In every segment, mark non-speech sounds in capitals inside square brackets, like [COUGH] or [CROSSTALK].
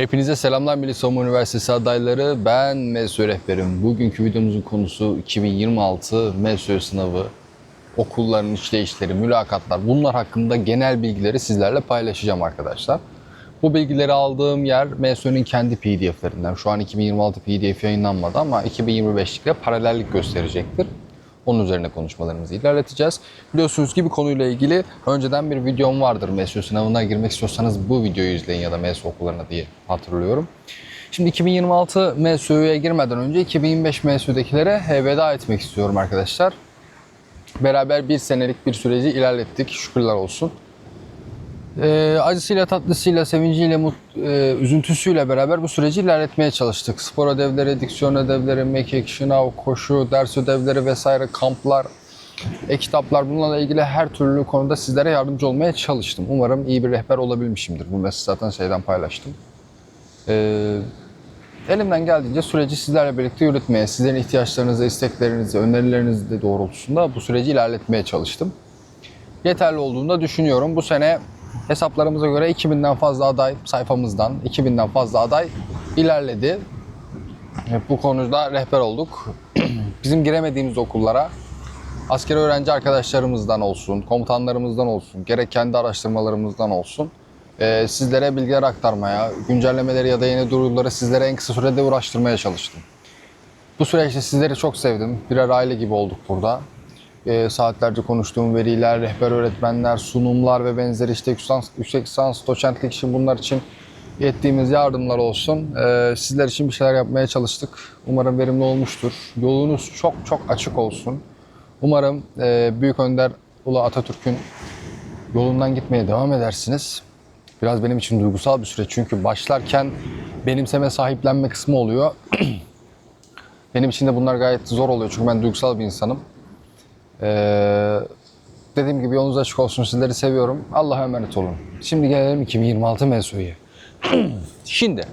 Hepinize selamlar Milli Savunma Üniversitesi adayları. Ben MESÖ rehberim. Bugünkü videomuzun konusu 2026 MESÖ sınavı, okulların işleyişleri, mülakatlar bunlar hakkında genel bilgileri sizlerle paylaşacağım arkadaşlar. Bu bilgileri aldığım yer MESÖ'nün kendi PDF'lerinden. Şu an 2026 PDF yayınlanmadı ama 2025'likle paralellik gösterecektir. Onun üzerine konuşmalarımızı ilerleteceğiz. Biliyorsunuz ki bir konuyla ilgili önceden bir videom vardır. MESÖ sınavına girmek istiyorsanız bu videoyu izleyin ya da MESÖ okullarına diye hatırlıyorum. Şimdi 2026 MESÖ'ye girmeden önce 2025 MESÖ'dekilere veda etmek istiyorum arkadaşlar. Beraber bir senelik bir süreci ilerlettik. Şükürler olsun. Ee, acısıyla, tatlısıyla, sevinciyle, mut, e, üzüntüsüyle beraber bu süreci ilerletmeye çalıştık. Spor ödevleri, diksiyon ödevleri, make sınav, koşu, ders ödevleri vesaire, kamplar, e-kitaplar bunlarla ilgili her türlü konuda sizlere yardımcı olmaya çalıştım. Umarım iyi bir rehber olabilmişimdir. Bu mesajı zaten şeyden paylaştım. Ee, elimden geldiğince süreci sizlerle birlikte yürütmeye, sizlerin ihtiyaçlarınızı, isteklerinizi, önerilerinizi de doğrultusunda bu süreci ilerletmeye çalıştım yeterli olduğunu da düşünüyorum. Bu sene hesaplarımıza göre 2000'den fazla aday sayfamızdan 2000'den fazla aday ilerledi. Hep bu konuda rehber olduk. [CLEARS THROAT] Bizim giremediğimiz okullara askeri öğrenci arkadaşlarımızdan olsun, komutanlarımızdan olsun, gerek kendi araştırmalarımızdan olsun eee, sizlere bilgiler aktarmaya, güncellemeleri ya da yeni duyuruları sizlere en kısa sürede uğraştırmaya çalıştım. Bu süreçte sizleri çok sevdim. Birer aile gibi olduk burada. Ee, saatlerce konuştuğum veriler, rehber öğretmenler, sunumlar ve benzeri işte yüksek lisans, yüksek doçentlik için bunlar için ettiğimiz yardımlar olsun. Ee, sizler için bir şeyler yapmaya çalıştık. Umarım verimli olmuştur. Yolunuz çok çok açık olsun. Umarım e, Büyük Önder Ulu Atatürk'ün yolundan gitmeye devam edersiniz. Biraz benim için duygusal bir süreç çünkü başlarken benimseme sahiplenme kısmı oluyor. [CLEARS THROAT] benim için de bunlar gayet zor oluyor çünkü ben duygusal bir insanım. Ee, dediğim gibi yolunuz açık olsun. Sizleri seviyorum. Allah'a emanet olun. Şimdi gelelim 2026 MESU'ya. [CLEARS THROAT] Şimdi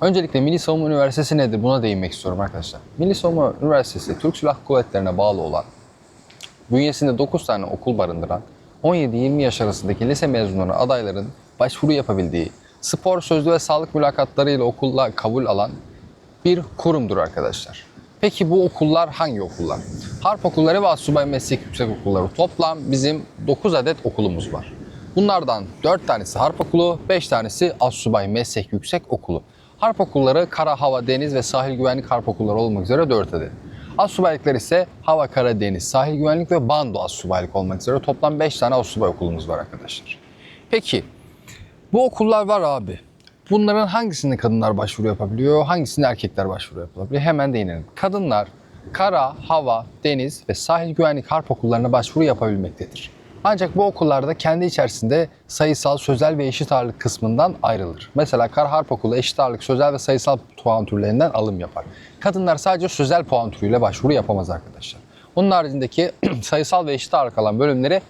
öncelikle Milli Savunma Üniversitesi nedir? Buna değinmek istiyorum arkadaşlar. Milli Savunma Üniversitesi Türk Silahlı Kuvvetleri'ne bağlı olan bünyesinde 9 tane okul barındıran 17-20 yaş arasındaki lise mezunları adayların başvuru yapabildiği spor, sözlü ve sağlık mülakatlarıyla okulla kabul alan bir kurumdur arkadaşlar. Peki bu okullar hangi okullar? Harp okulları ve Asubay Meslek Yüksek Okulları. Toplam bizim 9 adet okulumuz var. Bunlardan 4 tanesi Harp Okulu, 5 tanesi Asubay Meslek Yüksek Okulu. Harp okulları kara, hava, deniz ve sahil güvenlik harp okulları olmak üzere 4 adet. Assubaylıklar ise hava, kara, deniz, sahil güvenlik ve bando assubaylık olmak üzere toplam 5 tane assubay okulumuz var arkadaşlar. Peki bu okullar var abi. Bunların hangisinde kadınlar başvuru yapabiliyor, hangisinde erkekler başvuru yapabiliyor? Hemen değinelim. Kadınlar kara, hava, deniz ve sahil güvenlik harp okullarına başvuru yapabilmektedir. Ancak bu okullarda kendi içerisinde sayısal, sözel ve eşit ağırlık kısmından ayrılır. Mesela Kara Harp Okulu eşit ağırlık, sözel ve sayısal puan türlerinden alım yapar. Kadınlar sadece sözel puan türüyle başvuru yapamaz arkadaşlar. Onun haricindeki [CLEARS THROAT] sayısal ve eşit ağırlık alan bölümleri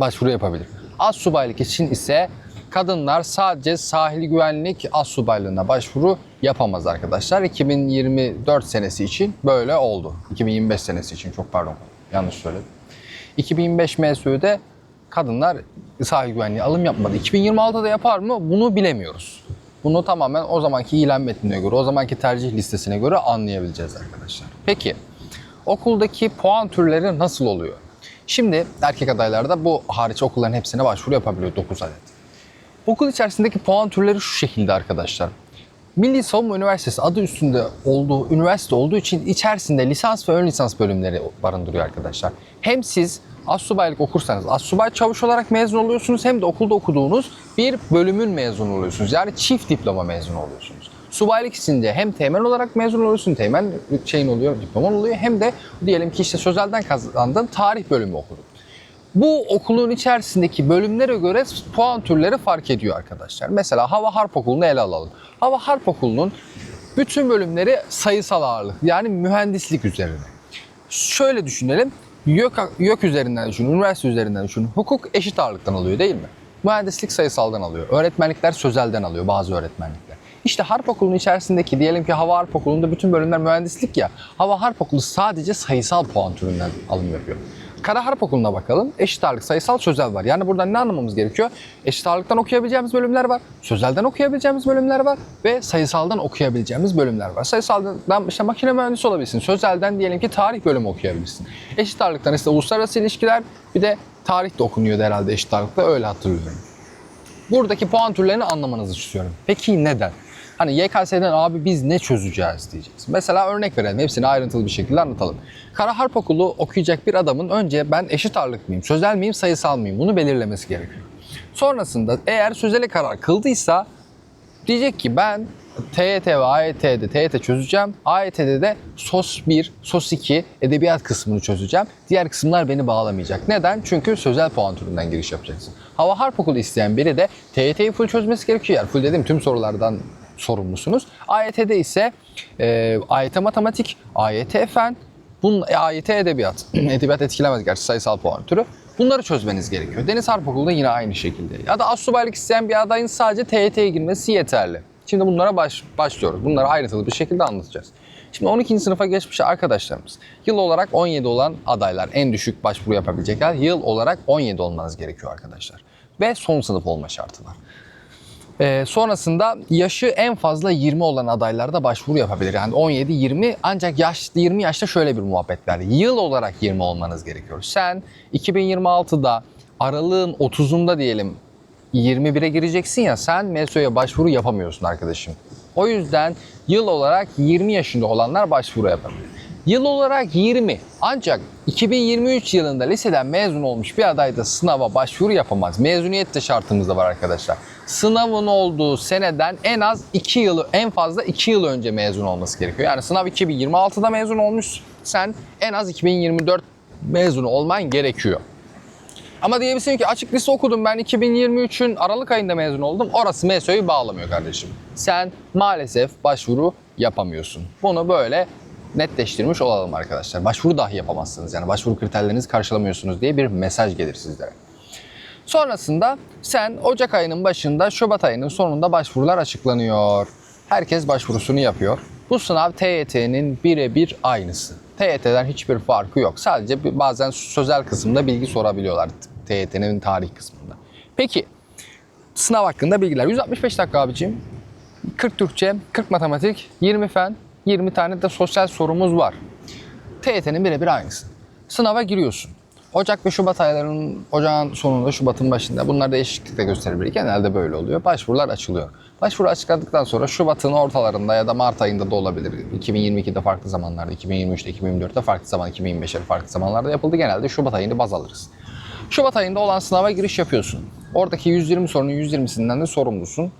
başvuru yapabilir. Az subaylık için ise kadınlar sadece sahil güvenlik az subaylığına başvuru yapamaz arkadaşlar. 2024 senesi için böyle oldu. 2025 senesi için çok pardon yanlış söyledim. 2025 MSÜ'de kadınlar sahil güvenliği alım yapmadı. 2026'da yapar mı? Bunu bilemiyoruz. Bunu tamamen o zamanki ilan metnine göre, o zamanki tercih listesine göre anlayabileceğiz arkadaşlar. Peki okuldaki puan türleri nasıl oluyor? Şimdi erkek adaylarda bu hariç okulların hepsine başvuru yapabiliyor 9 adet. Okul içerisindeki puan türleri şu şekilde arkadaşlar. Milli Savunma Üniversitesi adı üstünde olduğu üniversite olduğu için içerisinde lisans ve ön lisans bölümleri barındırıyor arkadaşlar. Hem siz astsubaylık okursanız astsubay çavuş olarak mezun oluyorsunuz hem de okulda okuduğunuz bir bölümün mezunu oluyorsunuz. Yani çift diploma mezunu oluyorsunuz. Subaylık içinde hem teğmen olarak mezun oluyorsun, teğmen şeyin oluyor, diploman oluyor hem de diyelim ki işte sözelden kazandığın tarih bölümü okudun. Bu okulun içerisindeki bölümlere göre puan türleri fark ediyor arkadaşlar. Mesela Hava Harp Okulu'nu ele alalım. Hava Harp Okulu'nun bütün bölümleri sayısal ağırlık yani mühendislik üzerine. Şöyle düşünelim. YÖK, YÖK üzerinden düşünün, üniversite üzerinden düşünün. Hukuk eşit ağırlıktan alıyor değil mi? Mühendislik sayısaldan alıyor. Öğretmenlikler sözelden alıyor bazı öğretmenlikler. İşte Harp Okulu'nun içerisindeki diyelim ki Hava Harp Okulu'nda bütün bölümler mühendislik ya. Hava Harp Okulu sadece sayısal puan türünden alım yapıyor. Kara Harp Okulu'na bakalım. Eşit ağırlık, sayısal, sözel var. Yani buradan ne anlamamız gerekiyor? Eşit ağırlıktan okuyabileceğimiz bölümler var. Sözelden okuyabileceğimiz bölümler var. Ve sayısaldan okuyabileceğimiz bölümler var. Sayısaldan işte makine mühendisi olabilirsin. Sözelden diyelim ki tarih bölümü okuyabilirsin. Eşit ağırlıktan işte uluslararası ilişkiler bir de tarih de okunuyordu herhalde eşit ağırlıkta öyle hatırlıyorum. Buradaki puan türlerini anlamanızı istiyorum. Peki neden? Hani YKS'den abi biz ne çözeceğiz diyeceğiz. Mesela örnek verelim. Hepsini ayrıntılı bir şekilde anlatalım. Kara Harp Okulu okuyacak bir adamın önce ben eşit ağırlık mıyım, sözel miyim, sayısal mıyım bunu belirlemesi gerekiyor. Sonrasında eğer sözele karar kıldıysa diyecek ki ben TYT ve AYT'de TYT çözeceğim. AYT'de de SOS 1, SOS 2 edebiyat kısmını çözeceğim. Diğer kısımlar beni bağlamayacak. Neden? Çünkü sözel puan türünden giriş yapacaksın. Hava Harp Okulu isteyen biri de TYT'yi full çözmesi gerekiyor. Yani full dedim tüm sorulardan sorumlusunuz. AYT'de ise e, AYT matematik, AYT fen, bunun, e, AYT edebiyat. [CLEARS THROAT] edebiyat etkilemez gerçi sayısal puan türü. Bunları çözmeniz gerekiyor. Deniz Harp Okulu'da yine aynı şekilde. Ya da astsubaylık isteyen bir adayın sadece TYT'ye girmesi yeterli. Şimdi bunlara baş, başlıyoruz. Bunları ayrıntılı bir şekilde anlatacağız. Şimdi 12. sınıfa geçmiş arkadaşlarımız. Yıl olarak 17 olan adaylar en düşük başvuru yapabilecekler. Yıl olarak 17 olmanız gerekiyor arkadaşlar. Ve son sınıf olma şartı var. Ee, sonrasında yaşı en fazla 20 olan adaylar da başvuru yapabilir. Yani 17-20 ancak yaş 20 yaşta şöyle bir muhabbet var. Yıl olarak 20 olmanız gerekiyor. Sen 2026'da aralığın 30'unda diyelim 21'e gireceksin ya sen MESO'ya başvuru yapamıyorsun arkadaşım. O yüzden yıl olarak 20 yaşında olanlar başvuru yapabilir. Yıl olarak 20 ancak 2023 yılında liseden mezun olmuş bir aday da sınava başvuru yapamaz. Mezuniyet de şartımızda var arkadaşlar. Sınavın olduğu seneden en az 2 yılı en fazla 2 yıl önce mezun olması gerekiyor. Yani sınav 2026'da mezun olmuş sen en az 2024 mezun olman gerekiyor. Ama diyebilirsin ki açık lise okudum ben 2023'ün Aralık ayında mezun oldum. Orası MESO'yu bağlamıyor kardeşim. Sen maalesef başvuru yapamıyorsun. Bunu böyle netleştirmiş olalım arkadaşlar. Başvuru dahi yapamazsınız. Yani başvuru kriterlerinizi karşılamıyorsunuz diye bir mesaj gelir sizlere. Sonrasında sen Ocak ayının başında Şubat ayının sonunda başvurular açıklanıyor. Herkes başvurusunu yapıyor. Bu sınav TYT'nin birebir aynısı. TYT'den hiçbir farkı yok. Sadece bazen sözel kısımda bilgi sorabiliyorlar TYT'nin tarih kısmında. Peki sınav hakkında bilgiler. 165 dakika abicim. 40 Türkçe, 40 matematik, 20 fen, 20 tane de sosyal sorumuz var. TYT'nin birebir aynısı. Sınava giriyorsun. Ocak ve Şubat aylarının ocağın sonunda, Şubat'ın başında bunlar değişiklik de gösterebilir. Genelde böyle oluyor. Başvurular açılıyor. Başvuru açıkladıktan sonra Şubat'ın ortalarında ya da Mart ayında da olabilir. 2022'de farklı zamanlarda, 2023'te, 2024'te farklı zaman, 2025'te farklı zamanlarda yapıldı. Genelde Şubat ayını baz alırız. Şubat ayında olan sınava giriş yapıyorsun. Oradaki 120 sorunun 120'sinden de sorumlusun.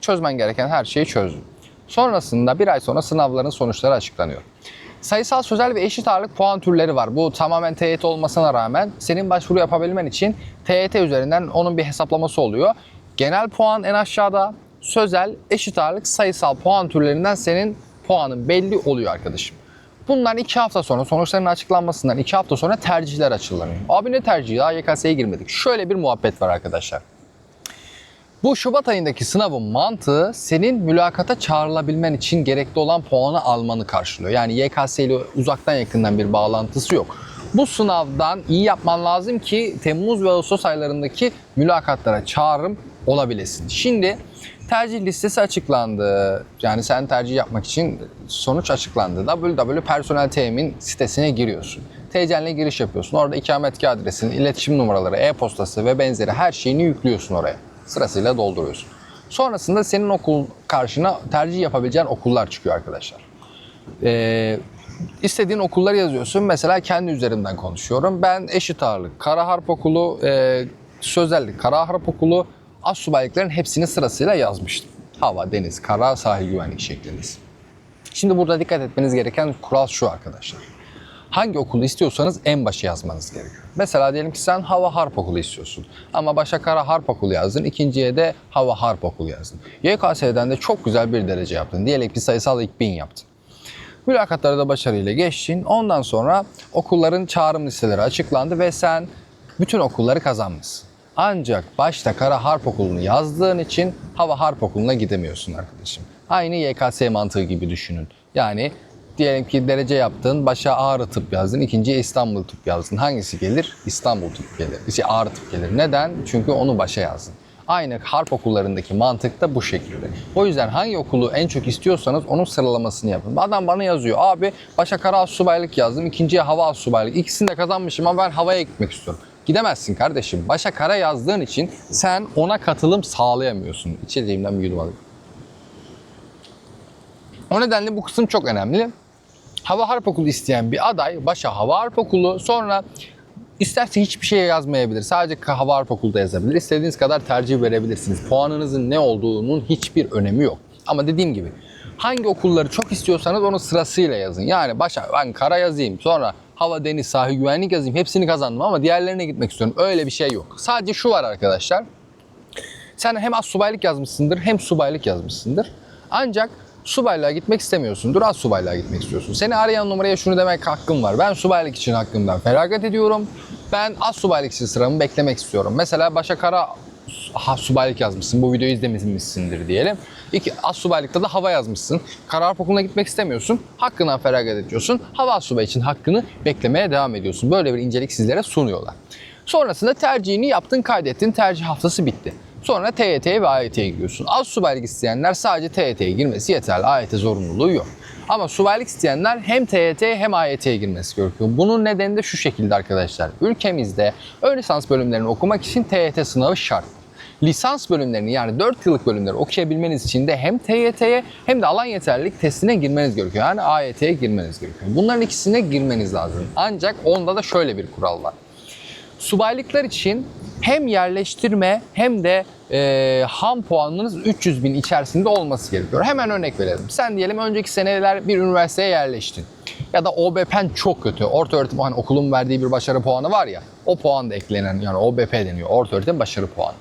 Çözmen gereken her şeyi çözdün. Sonrasında bir ay sonra sınavların sonuçları açıklanıyor. Sayısal, sözel ve eşit ağırlık puan türleri var. Bu tamamen TYT olmasına rağmen senin başvuru yapabilmen için TYT üzerinden onun bir hesaplaması oluyor. Genel puan en aşağıda, sözel, eşit ağırlık, sayısal puan türlerinden senin puanın belli oluyor arkadaşım. Bundan iki hafta sonra sonuçların açıklanmasından iki hafta sonra tercihler açıklanıyor. Abi ne tercihi? Daha YKS'ye girmedik. Şöyle bir muhabbet var arkadaşlar. Bu Şubat ayındaki sınavın mantığı senin mülakata çağrılabilmen için gerekli olan puanı almanı karşılıyor. Yani YKS ile uzaktan yakından bir bağlantısı yok. Bu sınavdan iyi yapman lazım ki Temmuz ve Ağustos aylarındaki mülakatlara çağrım olabilesin. Şimdi tercih listesi açıklandı. Yani sen tercih yapmak için sonuç açıklandı. www personel temin sitesine giriyorsun. TC'nle giriş yapıyorsun. Orada ikametgah adresini, iletişim numaraları, e-postası ve benzeri her şeyini yüklüyorsun oraya. Sırasıyla dolduruyorsun. Sonrasında senin okul karşına tercih yapabileceğin okullar çıkıyor arkadaşlar. Ee, istediğin okulları yazıyorsun. Mesela kendi üzerimden konuşuyorum. Ben eşit ağırlık, Kara Harp Okulu, e, Sözellik, Kara Harp Okulu, Assubaylıkların hepsini sırasıyla yazmıştım. Hava, deniz, kara, sahil güvenlik şeklinde. Şimdi burada dikkat etmeniz gereken kural şu arkadaşlar. Hangi okulu istiyorsanız en başa yazmanız gerekiyor. Mesela diyelim ki sen Hava Harp Okulu istiyorsun. Ama başa Kara Harp Okulu yazdın. ikinciye de Hava Harp Okulu yazdın. YKS'den de çok güzel bir derece yaptın. Diyelim ki sayısal ilk 1000 yaptın. Mülakatları da başarıyla geçtin. Ondan sonra okulların çağrım listeleri açıklandı ve sen bütün okulları kazanmışsın. Ancak başta Kara Harp Okulu'nu yazdığın için Hava Harp Okulu'na gidemiyorsun arkadaşım. Aynı YKS mantığı gibi düşünün. Yani diyelim ki derece yaptın, başa Ağrı tıp yazdın, ikinciye İstanbul tıp yazdın. Hangisi gelir? İstanbul tıp gelir. Şey, Ağrı tıp gelir. Neden? Çünkü onu başa yazdın. Aynı harp okullarındaki mantık da bu şekilde. O yüzden hangi okulu en çok istiyorsanız onun sıralamasını yapın. Adam bana yazıyor. Abi başa kara subaylık yazdım. ikinciye hava subaylık. İkisini de kazanmışım ama ben havaya gitmek istiyorum. Gidemezsin kardeşim. Başa kara yazdığın için sen ona katılım sağlayamıyorsun. İçeceğimden bir yudum alayım. O nedenle bu kısım çok önemli. Hava Harp Okulu isteyen bir aday başa Hava Harp Okulu sonra isterse hiçbir şey yazmayabilir. Sadece Hava Harp Okulu'da yazabilir. İstediğiniz kadar tercih verebilirsiniz. Puanınızın ne olduğunun hiçbir önemi yok. Ama dediğim gibi hangi okulları çok istiyorsanız onu sırasıyla yazın. Yani başa ben kara yazayım sonra hava, deniz, sahil güvenlik yazayım. Hepsini kazandım ama diğerlerine gitmek istiyorum. Öyle bir şey yok. Sadece şu var arkadaşlar. Sen hem az subaylık yazmışsındır hem subaylık yazmışsındır. Ancak subaylığa gitmek istemiyorsundur, az subaylığa gitmek istiyorsun. Seni arayan numaraya şunu demek hakkım var. Ben subaylık için hakkımdan feragat ediyorum. Ben az subaylık için sıramı beklemek istiyorum. Mesela başa kara ha, subaylık yazmışsın. Bu videoyu izlemişsindir diyelim. İki, az subaylıkta da hava yazmışsın. Kara Harp Okulu'na gitmek istemiyorsun. Hakkından feragat ediyorsun. Hava subay için hakkını beklemeye devam ediyorsun. Böyle bir incelik sizlere sunuyorlar. Sonrasında tercihini yaptın, kaydettin. Tercih haftası bitti. Sonra TYT'ye ve AYT'ye giriyorsun. Az subaylık isteyenler sadece TYT'ye girmesi yeterli. AYT zorunluluğu yok. Ama subaylık isteyenler hem TYT hem AYT'ye girmesi gerekiyor. Bunun nedeni de şu şekilde arkadaşlar. Ülkemizde ön lisans bölümlerini okumak için TYT sınavı şart. Lisans bölümlerini yani 4 yıllık bölümleri okuyabilmeniz için de hem TYT'ye hem de alan yeterlilik testine girmeniz gerekiyor. Yani AYT'ye girmeniz gerekiyor. Bunların ikisine girmeniz lazım. Ancak onda da şöyle bir kural var. Subaylıklar için hem yerleştirme hem de e, ham puanınız 300 bin içerisinde olması gerekiyor. Hemen örnek verelim. Sen diyelim önceki seneler bir üniversiteye yerleştin. Ya da OBP'n çok kötü. Orta öğretim hani okulun verdiği bir başarı puanı var ya. O puan da eklenen yani OBP deniyor. Orta öğretim başarı puanı.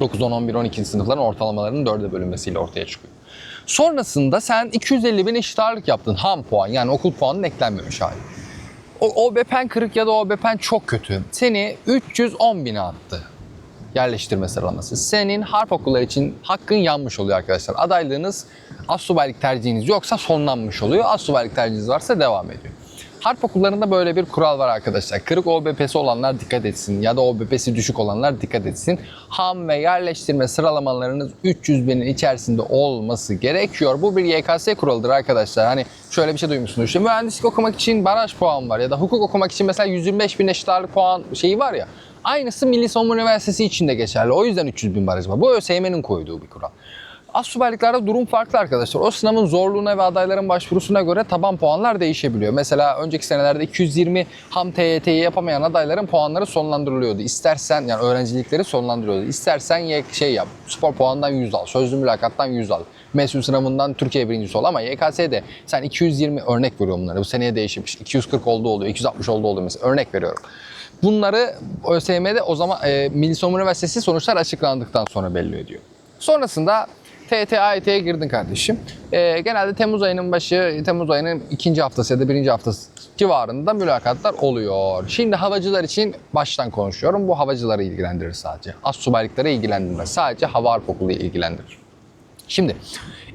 9, 10, 11, 12. sınıfların ortalamalarının 4'e bölünmesiyle ortaya çıkıyor. Sonrasında sen 250 bin eşit ağırlık yaptın ham puan yani okul puanının eklenmemiş hali. O OBP'n kırık ya da OBP'n çok kötü. Seni 310 bine attı yerleştirme sıralaması. Senin harp okulları için hakkın yanmış oluyor arkadaşlar. Adaylığınız astsubaylık tercihiniz yoksa sonlanmış oluyor. Astsubaylık tercihiniz varsa devam ediyor. Harp okullarında böyle bir kural var arkadaşlar. Kırık OBP'si olanlar dikkat etsin ya da OBP'si düşük olanlar dikkat etsin. Ham ve yerleştirme sıralamalarınız 300 binin içerisinde olması gerekiyor. Bu bir YKS kuralıdır arkadaşlar. Hani şöyle bir şey duymuşsunuz. İşte mühendislik okumak için baraj puan var ya da hukuk okumak için mesela 125 bin eşit ağırlık puan şeyi var ya. Aynısı Milli Savunma Üniversitesi için de geçerli. O yüzden 300 bin baraj var. Bu ÖSYM'nin koyduğu bir kural. Astsubaylıklarda durum farklı arkadaşlar. O sınavın zorluğuna ve adayların başvurusuna göre taban puanlar değişebiliyor. Mesela önceki senelerde 220 ham TYT'yi yapamayan adayların puanları sonlandırılıyordu. İstersen yani öğrencilikleri sonlandırıyordu. İstersen şey yap, spor puanından 100 al, sözlü mülakattan 100 al. MESÜ sınavından Türkiye birincisi ol ama YKS'de sen 220 örnek veriyorum bunları. Bu seneye değişmiş. 240 oldu oluyor, 260 oldu oluyor mesela. Örnek veriyorum. Bunları ÖSYM'de o zaman e, Milli Savunma Üniversitesi sonuçlar açıklandıktan sonra belli ediyor. Sonrasında TET, AYT'ye girdin kardeşim. Ee, genelde Temmuz ayının başı, Temmuz ayının ikinci haftası ya da birinci haftası civarında mülakatlar oluyor. Şimdi havacılar için baştan konuşuyorum. Bu havacıları ilgilendirir sadece. Az subaylıkları ilgilendirmez. Sadece hava harp ilgilendirir. Şimdi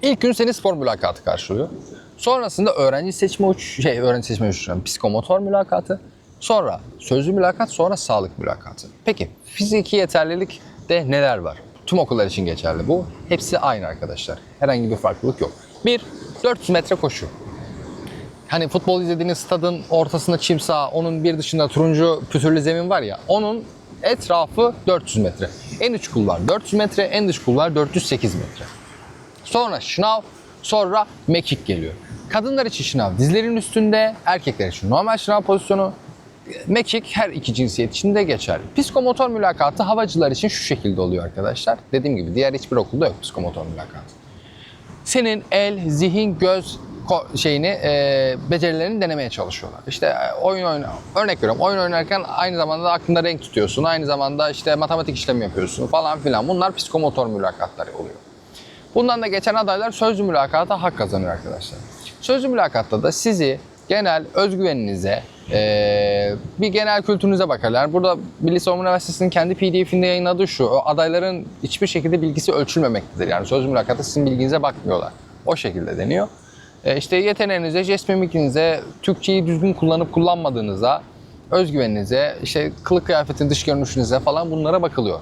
ilk gün seni spor mülakatı karşılıyor. Sonrasında öğrenci seçme uç şey öğrenci seçme uçuşu, psikomotor mülakatı. Sonra sözlü mülakat, sonra sağlık mülakatı. Peki fiziki yeterlilikte neler var? Tüm okullar için geçerli bu. Hepsi aynı arkadaşlar. Herhangi bir farklılık yok. Bir, 400 metre koşu. Hani futbol izlediğiniz stadın ortasında çim saha, onun bir dışında turuncu pütürlü zemin var ya, onun etrafı 400 metre. En iç kulvar 400 metre, en dış kulvar 408 metre. Sonra şınav, sonra mekik geliyor. Kadınlar için şınav dizlerin üstünde, erkekler için normal şınav pozisyonu. Mekik her iki cinsiyet için de geçerli. Psikomotor mülakatı havacılar için şu şekilde oluyor arkadaşlar. Dediğim gibi diğer hiçbir okulda yok psikomotor mülakatı. Senin el, zihin, göz şeyini, e, becerilerini denemeye çalışıyorlar. İşte e, oyun oyna, örnek veriyorum oyun oynarken aynı zamanda da aklında renk tutuyorsun. Aynı zamanda işte matematik işlemi yapıyorsun falan filan. Bunlar psikomotor mülakatları oluyor. Bundan da geçen adaylar sözlü mülakata hak kazanıyor arkadaşlar. Sözlü mülakatta da sizi genel özgüveninize, eee, bir genel kültürünüze bakarlar. Burada Milli Savunma Üniversitesi'nin kendi PDF'inde yayınladığı şu, o adayların hiçbir şekilde bilgisi ölçülmemektedir. Yani sözlü mülakatta sizin bilginize bakmıyorlar. O şekilde deniyor. e, işte yeteneğinize, jest mimikinize, Türkçeyi düzgün kullanıp kullanmadığınıza, özgüveninize, işte kılık kıyafetin dış görünüşünüze falan bunlara bakılıyor.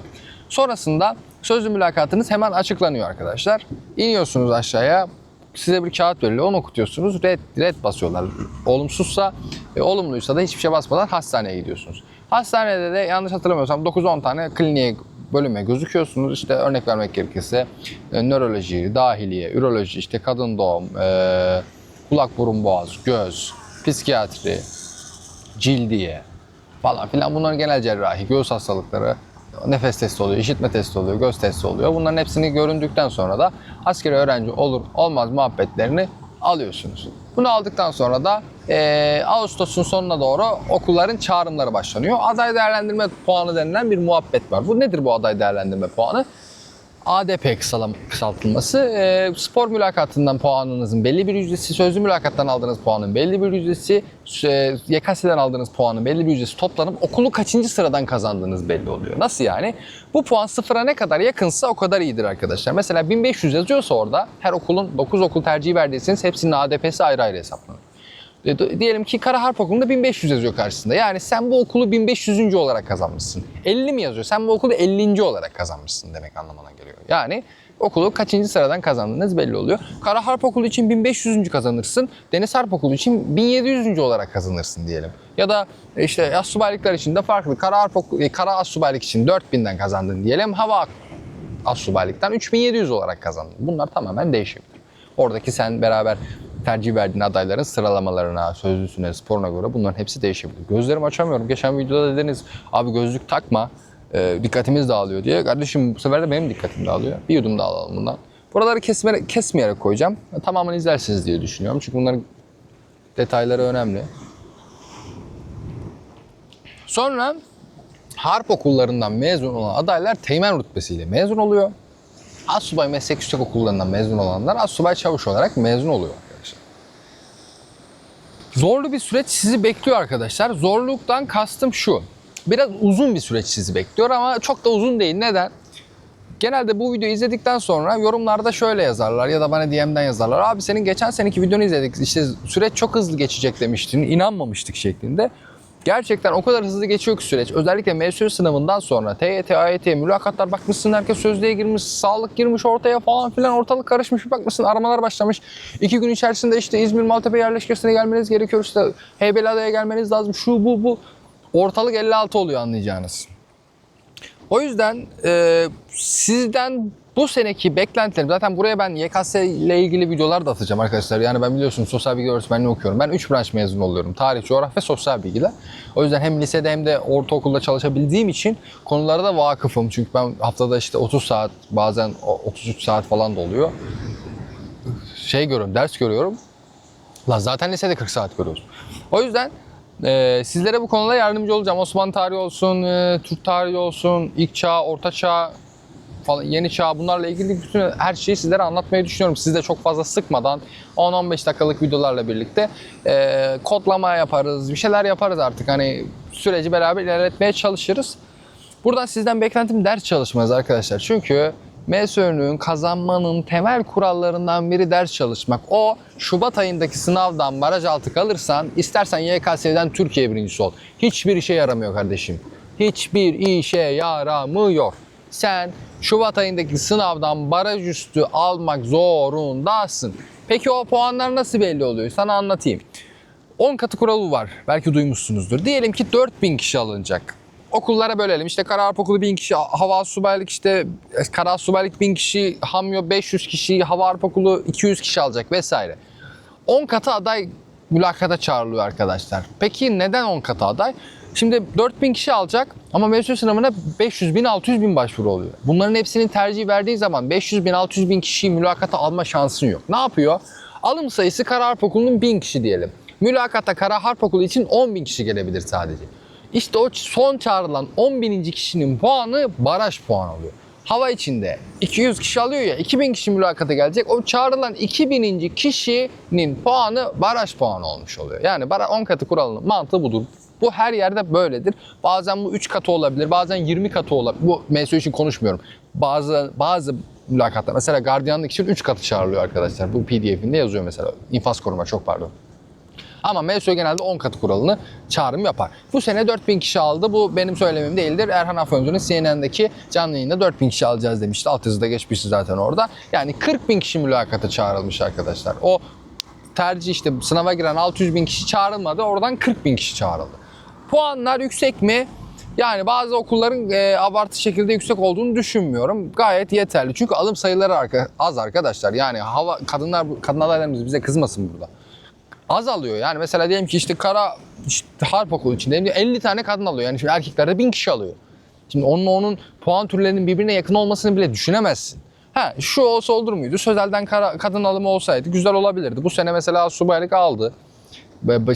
Sonrasında sözlü mülakatınız hemen açıklanıyor arkadaşlar. İniyorsunuz aşağıya. Size bir kağıt veriliyor. Onu okutuyorsunuz. Red, red basıyorlar. Olumsuzsa, e, olumluysa da hiçbir şey basmadan hastaneye gidiyorsunuz. Hastanede de yanlış hatırlamıyorsam 9-10 tane kliniğe bölüme gözüküyorsunuz. İşte örnek vermek gerekirse e, nöroloji, dahiliye, üroloji, işte kadın doğum, e, kulak, burun, boğaz, göz, psikiyatri, cildiye falan filan. Bunların genel cerrahi, göğüs hastalıkları, nefes testi oluyor, işitme testi oluyor, göz testi oluyor. Bunların hepsini göründükten sonra da askeri öğrenci olur olmaz muhabbetlerini alıyorsunuz. Bunu aldıktan sonra da eee, Ağustos'un sonuna doğru okulların çağrımları başlanıyor. Aday değerlendirme puanı denilen bir muhabbet var. Bu nedir bu aday değerlendirme puanı? ADP kısaltılması. e, spor mülakatından puanınızın belli bir yüzdesi, sözlü mülakattan aldığınız puanın belli bir yüzdesi, e, YKS'den aldığınız puanın belli bir yüzdesi toplanıp okulu kaçıncı sıradan kazandığınız belli oluyor. Nasıl yani? Bu puan sıfıra ne kadar yakınsa o kadar iyidir arkadaşlar. Mesela 1500 yazıyorsa orada her okulun 9 okul tercihi verdiyseniz hepsinin ADP'si ayrı ayrı hesaplanır. E, Diyelim ki Kara Harp Okulu'nda 1500 yazıyor karşısında. Yani sen bu okulu 1500. olarak kazanmışsın. 50 mi yazıyor? Sen bu okulu 50. olarak kazanmışsın demek anlamına geliyor. Yani okulu kaçıncı sıradan kazandığınız belli oluyor. Kara Harp Okulu için 1500. kazanırsın. Deniz Harp Okulu için 1700. olarak kazanırsın diyelim. Ya da işte astsubaylıklar için de farklı. Kara Harp Okulu, e, Kara Astsubaylık için 4000'den kazandın diyelim. Hava Astsubaylıktan 3700 olarak kazandın. Bunlar tamamen değişebilir. Oradaki sen beraber tercih verdiğin adayların sıralamalarına, sözlüsüne, sporuna göre bunların hepsi değişebilir. Gözlerimi açamıyorum. Geçen videoda dediniz abi gözlük takma, e, dikkatimiz dağılıyor diye. Kardeşim bu sefer de benim dikkatim dağılıyor. Bir yudum daha alalım bundan. Buraları kesme, kesmeyerek koyacağım. Tamamını izlersiniz diye düşünüyorum. Çünkü bunların detayları önemli. Sonra harp okullarından mezun olan adaylar teğmen rütbesiyle mezun oluyor. Assubay meslek yüksek okullarından mezun olanlar assubay çavuş olarak mezun oluyor. Zorlu bir süreç sizi bekliyor arkadaşlar. Zorluktan kastım şu. Biraz uzun bir süreç sizi bekliyor ama çok da uzun değil. Neden? Genelde bu videoyu izledikten sonra yorumlarda şöyle yazarlar ya da bana DM'den yazarlar. Abi senin geçen seneki videonu izledik. İşte süreç çok hızlı geçecek demiştin. inanmamıştık şeklinde. Gerçekten o kadar hızlı geçiyor ki süreç. Özellikle MSU sınavından sonra TYT, AYT, mülakatlar bakmışsın herkes sözlüğe girmiş, sağlık girmiş ortaya falan filan ortalık karışmış. Bir bakmışsın aramalar başlamış. İki gün içerisinde işte İzmir Maltepe yerleşkesine gelmeniz gerekiyor. İşte Heybeliada'ya gelmeniz lazım. Şu bu bu. Ortalık 56 oluyor anlayacağınız. O yüzden e, sizden bu seneki beklentilerim zaten buraya ben YKS ile ilgili videolar da atacağım arkadaşlar. Yani ben biliyorsunuz sosyal bilgi öğretmenliği okuyorum. Ben 3 branş mezun oluyorum. Tarih, coğrafya sosyal bilgiler. O yüzden hem lisede hem de ortaokulda çalışabildiğim için konulara da vakıfım. Çünkü ben haftada işte 30 saat bazen o- 33 saat falan da oluyor. Şey görüyorum, ders görüyorum. Lan zaten lisede 40 saat görüyoruz. O yüzden e, sizlere bu konuda yardımcı olacağım. Osmanlı tarihi olsun, e, Türk tarihi olsun, ilk çağ, orta çağ, falan, yeni çağ bunlarla ilgili bütün her şeyi sizlere anlatmayı düşünüyorum. Sizi de çok fazla sıkmadan 10-15 dakikalık videolarla birlikte e, kodlama yaparız, bir şeyler yaparız artık. Hani süreci beraber ilerletmeye çalışırız. Buradan sizden beklentim ders çalışmanız arkadaşlar. Çünkü MSÖ'nün kazanmanın temel kurallarından biri ders çalışmak. O Şubat ayındaki sınavdan baraj altı kalırsan istersen YKS'den Türkiye birincisi ol. Hiçbir işe yaramıyor kardeşim. Hiçbir işe yaramıyor. Sen Şubat ayındaki sınavdan baraj üstü almak zorundasın. Peki o puanlar nasıl belli oluyor? Sana anlatayım. 10 katı kuralı var. Belki duymuşsunuzdur. Diyelim ki 4000 kişi alınacak. Okullara bölelim. İşte Kara Harp Okulu 1000 kişi, Hava Subaylık işte Kara Subaylık 1000 kişi, Hamyo 500 kişi, Hava Harp Okulu 200 kişi alacak vesaire. 10 katı aday mülakata çağrılıyor arkadaşlar. Peki neden 10 katı aday? Şimdi 4000 kişi alacak ama mevcut sınavına 500 bin 600 bin başvuru oluyor. Bunların hepsinin tercih verdiği zaman 500 bin 600 bin kişiyi mülakata alma şansın yok. Ne yapıyor? Alım sayısı Kara Harp Okulu'nun 1000 kişi diyelim. Mülakata Kara Harp Okulu için 10 bin kişi gelebilir sadece. İşte o son çağrılan 10 bininci kişinin puanı baraj puanı oluyor. Hava içinde 200 kişi alıyor ya 2000 kişi mülakata gelecek. O çağrılan 2000. kişinin puanı baraj puanı olmuş oluyor. Yani bara 10 katı kuralının mantığı budur. Bu her yerde böyledir. Bazen bu 3 katı olabilir, bazen 20 katı olabilir. Bu MSU için konuşmuyorum. Bazı bazı mülakatta. Mesela gardiyanlık için 3 katı çağrılıyor arkadaşlar. Bu pdf'inde yazıyor mesela. İnfaz koruma çok pardon. Ama MSÖ genelde 10 katı kuralını çağrım yapar. Bu sene 4000 kişi aldı. Bu benim söylemem değildir. Erhan Afyoncu'nun CNN'deki canlı yayında 4000 kişi alacağız demişti. Alt yazıda geçmişti zaten orada. Yani 40 bin kişi mülakata çağrılmış arkadaşlar. O tercih işte sınava giren 600 bin kişi çağrılmadı. Oradan 40 bin kişi çağrıldı. Puanlar yüksek mi? Yani bazı okulların e, abartı şekilde yüksek olduğunu düşünmüyorum. Gayet yeterli. Çünkü alım sayıları arka- az arkadaşlar. Yani hava kadınlar kadın adaylarımız bize kızmasın burada azalıyor. Yani mesela diyelim ki işte kara işte harp okulu içinde 50 tane kadın alıyor. Yani şimdi erkeklerde 1000 kişi alıyor. Şimdi onunla onun puan türlerinin birbirine yakın olmasını bile düşünemezsin. Ha şu olsa olur muydu? Sözelden kara, kadın alımı olsaydı güzel olabilirdi. Bu sene mesela subaylık aldı.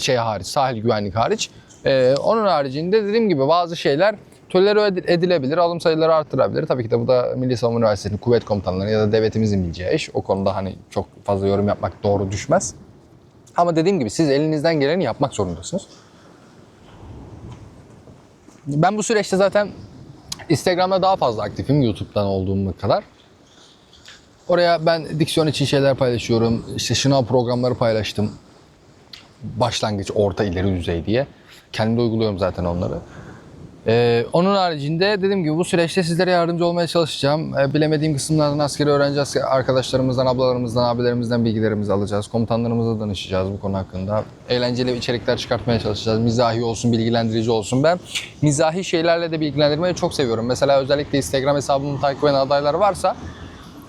Şey hariç, sahil güvenlik hariç. Ee, onun haricinde dediğim gibi bazı şeyler tolere ed- edilebilir, alım sayıları arttırabilir. Tabii ki de bu da Milli Savunma Üniversitesi'nin kuvvet komutanları ya da devletimizin bileceği iş. O konuda hani çok fazla yorum yapmak doğru düşmez. Ama dediğim gibi siz elinizden geleni yapmak zorundasınız. Ben bu süreçte zaten Instagram'da daha fazla aktifim YouTube'dan olduğum kadar. Oraya ben diksiyon için şeyler paylaşıyorum. İşte şınav programları paylaştım. Başlangıç, orta, ileri düzey diye. Kendim de uyguluyorum zaten onları. Ee, onun haricinde dediğim gibi bu süreçte sizlere yardımcı olmaya çalışacağım. Ee, bilemediğim kısımlardan askeri öğrenci arkadaşlarımızdan, ablalarımızdan, abilerimizden bilgilerimizi alacağız. Komutanlarımıza danışacağız bu konu hakkında. Eğlenceli içerikler çıkartmaya çalışacağız. Mizahi olsun, bilgilendirici olsun. Ben mizahi şeylerle de bilgilendirmeyi çok seviyorum. Mesela özellikle Instagram hesabımı takip eden adaylar varsa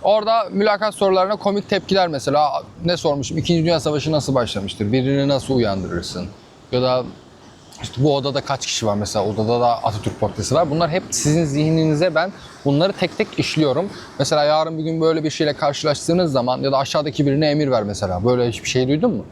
Orada mülakat sorularına komik tepkiler mesela ne sormuşum? İkinci Dünya Savaşı nasıl başlamıştır? Birini nasıl uyandırırsın? Ya da işte bu odada kaç kişi var mesela odada da Atatürk portresi var. Bunlar hep sizin zihninize ben bunları tek tek işliyorum. Mesela yarın bir gün böyle bir şeyle karşılaştığınız zaman ya da aşağıdaki birine emir ver mesela. Böyle hiçbir şey duydun mu?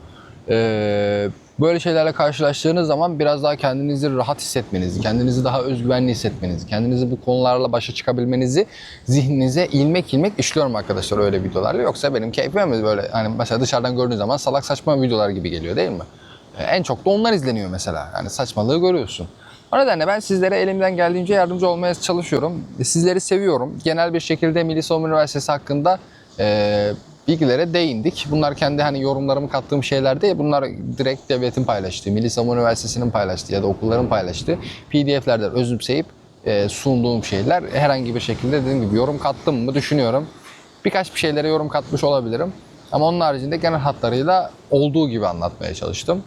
Ee, böyle şeylerle karşılaştığınız zaman biraz daha kendinizi rahat hissetmenizi, kendinizi daha özgüvenli hissetmenizi, kendinizi bu konularla başa çıkabilmenizi zihninize ilmek ilmek işliyorum arkadaşlar öyle videolarla. Yoksa benim keyfime mi böyle hani mesela dışarıdan gördüğün zaman salak saçma videolar gibi geliyor değil mi? En çok da onlar izleniyor mesela. Yani saçmalığı görüyorsun. O nedenle ben sizlere elimden geldiğince yardımcı olmaya çalışıyorum. Sizleri seviyorum. Genel bir şekilde Milli Savunma Üniversitesi hakkında e, bilgilere değindik. Bunlar kendi hani yorumlarımı kattığım şeyler değil. Bunlar direkt devletin paylaştığı, Milli Savunma Üniversitesi'nin paylaştığı ya da okulların paylaştığı PDF'lerden özümseyip e, sunduğum şeyler. Herhangi bir şekilde dediğim gibi yorum kattım mı düşünüyorum. Birkaç bir şeylere yorum katmış olabilirim. Ama onun haricinde genel hatlarıyla olduğu gibi anlatmaya çalıştım.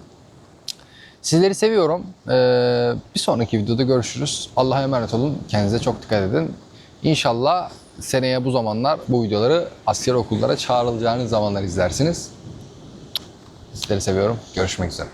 Sizleri seviyorum. Ee, bir sonraki videoda görüşürüz. Allah'a emanet olun. Kendinize çok dikkat edin. İnşallah seneye bu zamanlar bu videoları asker okullara çağrılacağınız zamanlar izlersiniz. Sizleri seviyorum. Görüşmek üzere.